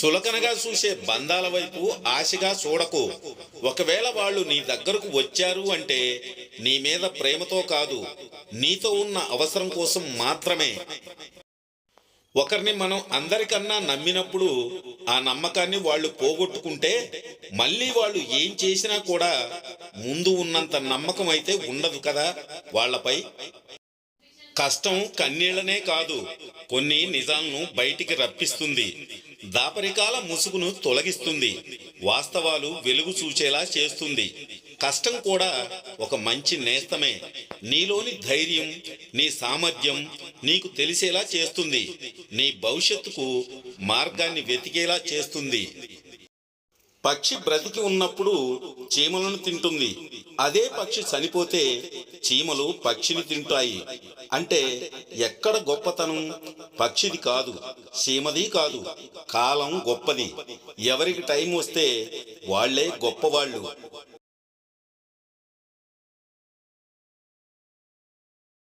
సులకనగా చూసే బంధాల వైపు ఆశగా చూడకు. ఒకవేళ వాళ్ళు నీ దగ్గరకు వచ్చారు అంటే నీ మీద ప్రేమతో కాదు నీతో ఉన్న అవసరం కోసం మాత్రమే. ఒకరిని మనం అందరికన్నా నమ్మినప్పుడు ఆ నమ్మకాన్ని వాళ్ళు పోగొట్టుకుంటే మళ్ళీ వాళ్ళు ఏం చేసినా కూడా ముందు ఉన్నంత నమ్మకం అయితే ఉండదు కదా వాళ్ళపై. కష్టం కన్నీళ్ళనే కాదు కొన్ని నిజాలను బయటికి రప్పిస్తుంది. దాపరికాల ముసుగును తొలగిస్తుంది. వాస్తవాలు వెలుగు చూచేలా చేస్తుంది. కష్టం కూడా ఒక మంచి నేస్తమే. నీలోని ధైర్యం నీ సామర్థ్యం నీకు తెలిసేలా చేస్తుంది. నీ భవిష్యత్తుకు మార్గాన్ని వెతికేలా చేస్తుంది. పక్షి బ్రతికి ఉన్నప్పుడు చీమలను తింటుంది. అదే పక్షి చనిపోతే చీమలు పక్షిని తింటాయి. అంటే ఎక్కడ గొప్పతనం పక్షిది కాదు. సీమది కాదు కాలం గొప్పది. ఎవరికి టైం వస్తే వాళ్ళే గొప్పవాళ్ళు.